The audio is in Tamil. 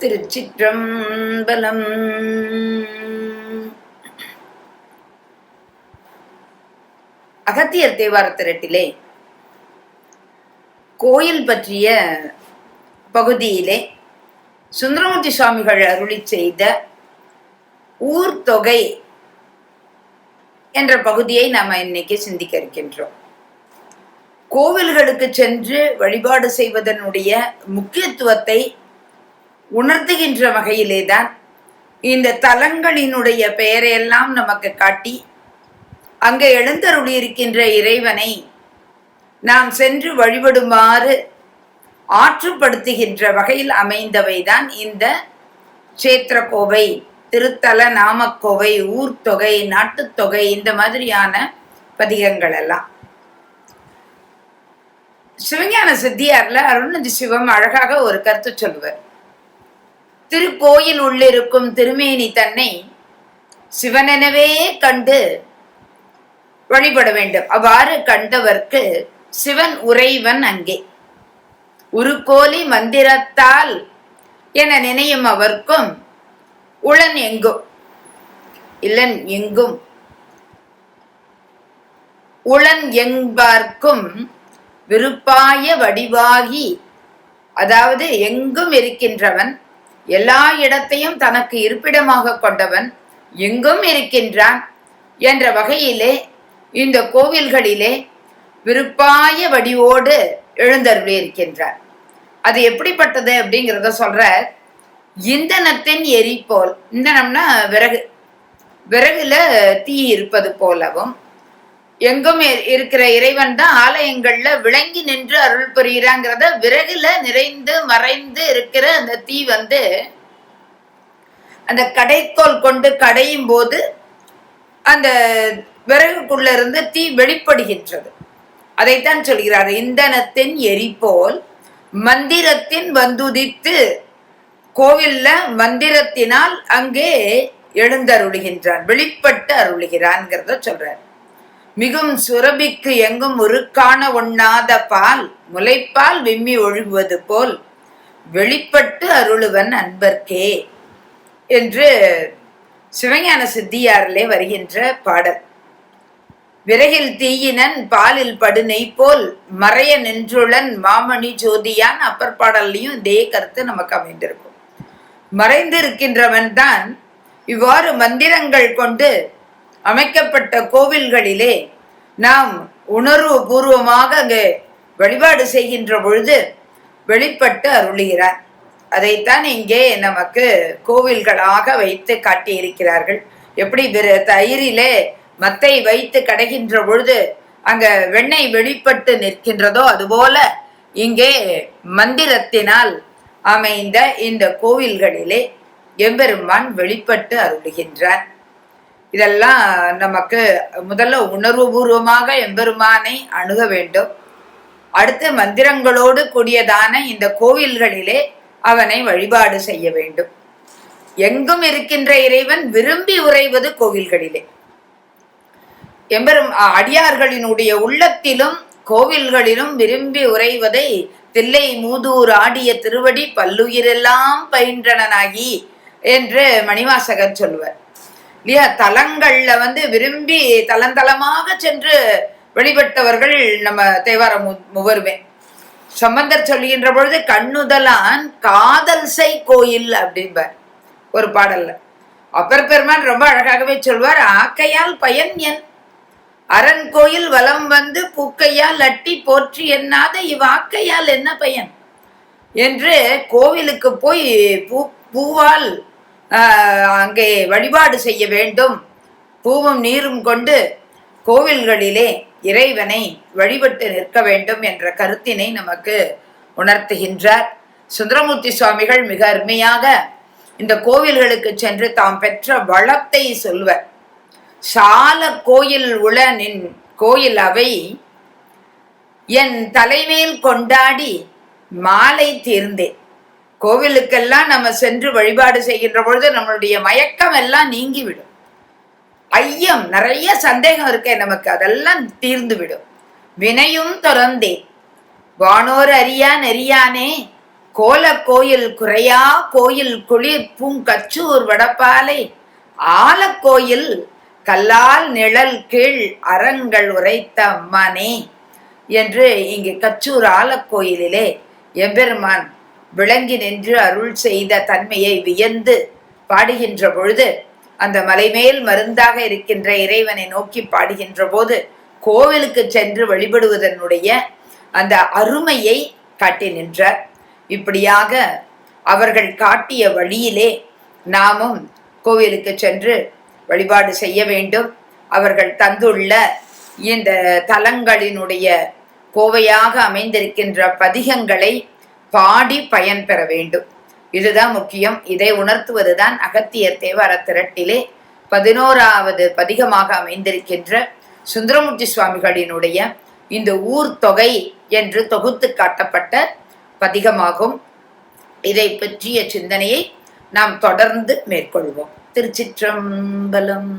திருச்சிற்றம்பலம். அகத்தியர் தேவார திரட்டிலே கோயில் பற்றிய பகுதியிலே சுந்தரமூர்த்தி சுவாமிகள் அருளி செய்த ஊர்தொகை என்ற பகுதியை நாம் இன்னைக்கு சிந்திக்க இருக்கின்றோம். கோவில்களுக்கு சென்று வழிபாடு செய்வதனுடைய முக்கியத்துவத்தை உணர்த்துகின்ற வகையிலேதான் இந்த தலங்களினுடைய பெயரையெல்லாம் நமக்கு காட்டி அங்கே எழுந்தருளி இருக்கின்ற இறைவனை நாம் சென்று வழிபடுமாறு ஆற்றுப்படுத்துகின்ற வகையில் அமைந்தவைதான் இந்த கஷேத்திர கோவை திருத்தல நாமக்கோவை ஊர்த்தொகை நாட்டுத்தொகை இந்த மாதிரியான பதிகங்கள் எல்லாம் சிவஞான சித்தியார்ல அருணதி சிவம் அழகாக ஒரு கருத்து சொல்லுவார். திருக்கோயில் உள்ளிருக்கும் திருமேனி தன்னை சிவனெனவே கண்டு வழிபட வேண்டும். அவ்வாறு கண்டவர்க்கு சிவன் உறைவன் அங்கே. உருக்கோலி மந்திரத்தால் என நினையும் அவர்க்கும் உளன் எங்கும் இளன் எங்கும்? உளன் எங்பார்க்கும் விருப்பாய வடிவாகி அதாவது எங்கும் இருக்கின்றவன் எல்லா இடத்தையும் தனக்கு இருப்பிடமாக கொண்டவன் எங்கும் இருக்கின்றான் என்ற வகையிலே இந்த கோவில்களிலே விருப்பாய வடிவோடு எழுந்தருளி இருக்கின்றார். அது எப்படிப்பட்டது அப்படிங்கிறத சொல்ற இந்தனத்தின் எரிபோல் இந்தனம்னா விறகு விறகுல தீ இருப்பது போலவும் எங்கும் இருக்கிற இறைவன் தான் ஆலயங்கள்ல விளங்கி நின்று அருள் புரிகிறாங்கிறத விறகுல நிறைந்து மறைந்து இருக்கிற அந்த தீ வந்து அந்த கடைக்கோல் கொண்டு கடையும் போது அந்த விறகுக்குள்ள இருந்து தீ வெளிப்படுகின்றது. அதைத்தான் சொல்கிறார் இந்தனத்தின் எரிபோல் மந்திரத்தின் வந்துதித்து கோவில்ல மந்திரத்தினால் அங்கே எழுந்தருளுகின்றான் வெளிப்பட்டு அருளுகிறான்ங்கிறத சொல்றார். மிகும் சுரபிக்கு எங்கும் உருக்கான ஒண்ணாத பால் முளைப்பால் விம்மி ஒழுகுவது போல் வெளிப்பட்டு அருளுவன் அன்பர்க்கே என்று சிவஞான சித்தியாரிலே வருகின்ற பாடல். விறகில் தீயினன் பாலில் படுனை போல் மறைய நின்றுளன் மாமணி ஜோதியான் அப்பர் பாடல்லையும் இதே கருத்து நமக்கு அமைந்திருக்கும். மறைந்து இருக்கின்றவன் தான் இவ்வாறு மந்திரங்கள் கொண்டு அமைக்கப்பட்ட கோவில்களிலே நாம் உணர்வு பூர்வமாக அங்கு வழிபாடு செய்கின்ற பொழுது வெளிப்பட்டு அருளுகிறார். அதைத்தான் இங்கே நமக்கு கோவில்களாக வைத்து காட்டியிருக்கிறார்கள். எப்படி தயிரிலே மத்தை வைத்து கடைகின்ற பொழுது அங்க வெண்ணெய் வெளிப்பட்டு நிற்கின்றதோ அதுபோல இங்கே மந்திரத்தினால் அமைந்த இந்த கோவில்களிலே எம்பெருமான் வெளிப்பட்டு அருளுகின்றார். இதெல்லாம் நமக்கு முதல்ல உணர்வுபூர்வமாக எம்பெருமானை அணுக வேண்டும். அடுத்து மந்திரங்களோடு கூடியதான இந்த கோவில்களிலே அவனை வழிபாடு செய்ய வேண்டும். எங்கும் இருக்கின்ற இறைவன் விரும்பி உறைவது கோவில்களிலே. எம்பெரும் அடியார்களினுடைய உள்ளத்திலும் கோவில்களிலும் விரும்பி உறைவதை தில்லை மூதூர் ஆடிய திருவடி பல்லுயிரெல்லாம் பயின்றனாகி என்று மணிவாசகர் சொல்வர். இல்லையா தலங்கள்ல வந்து விரும்பி தலந்தலமாக சென்று வழிபட்டவர்கள் நம்ம தேவார முவருமே. சம்பந்தர் சொல்லுகின்ற பொழுது கண்ணுதலான் காதல் கோயில் அப்படிம்பார் ஒரு பாடல்ல. அப்பர் பெருமான் ரொம்ப அழகாகவே சொல்வார் ஆக்கையால் பயன் என். அரண் கோயில் வலம் வந்து பூக்கையால் அட்டி போற்றி எண்ணாத இவ்வாக்கையால் என்ன பயன்? என்று கோவிலுக்கு போய் பூ பூவால் அங்கே வழிபாடு செய்ய வேண்டும். பூவும் நீரும் கொண்டு கோவில்களிலே இறைவனை வழிபட்டு நிற்க வேண்டும் என்ற கருத்தினை நமக்கு உணர்த்துகின்றார். சுந்தரமூர்த்தி சுவாமிகள் மிக அருமையாக இந்த கோவில்களுக்கு சென்று தாம் பெற்ற வளத்தை சொல்வர். சால கோயில் உள நின் கோயில் அவை என் தலைமேல் கொண்டாடி மாலை தீர்ந்தேன். கோவிலுக்கெல்லாம் நம்ம சென்று வழிபாடு செய்கின்ற பொழுது நம்மளுடைய மயக்கம் எல்லாம் நீங்கிவிடும். ஐயம் நிறைய சந்தேகம் இருக்கே நமக்கு. அதெல்லாம் தீர்ந்து விடும் வினையும் துறந்தே. வானோர் அறியா நெறியானே. கோல கோயில் குறையா கோயில் குளிர் பூங்கச்சூர் வடப்பாலை. ஆலக்கோயில் கல்லால் நிழல் கீழ் அறங்கள் உரைத்த அம்மானே. என்று இங்கு கச்சூர் ஆலக்கோயிலிலே எம்பெருமான் விளங்கி நின்று அருள் செய்த தன்மையை வியந்து பாடுகின்ற பொழுது அந்த மலைமேல் மருந்தாக இருக்கின்ற இறைவனை நோக்கி பாடுகின்ற போது கோவிலுக்கு சென்று வழிபடுவதனுடைய அந்த அருமையை காட்டி நின்றார். இப்படியாக அவர்கள் காட்டிய வழியிலே நாமும் கோவிலுக்கு சென்று வழிபாடு செய்ய வேண்டும். அவர்கள் தந்துள்ள இந்த தலங்களினுடைய கோவையாக அமைந்திருக்கின்ற பதிகங்களை பாடி பயன் பெற வேண்டும். இதுதான் முக்கியம். இதை உணர்த்துவதுதான் அகத்தியர் தேவார திரட்டிலே பதினோராவது பதிகமாக அமைந்திருக்கின்ற சுந்தரமூர்த்தி சுவாமிகளினுடைய இந்த ஊர் தொகை என்று தொகுத்து காட்டப்பட்ட பதிகமாகும். இதை பற்றிய சிந்தனையை நாம் தொடர்ந்து மேற்கொள்வோம். திருச்சிற்றம்பலம்.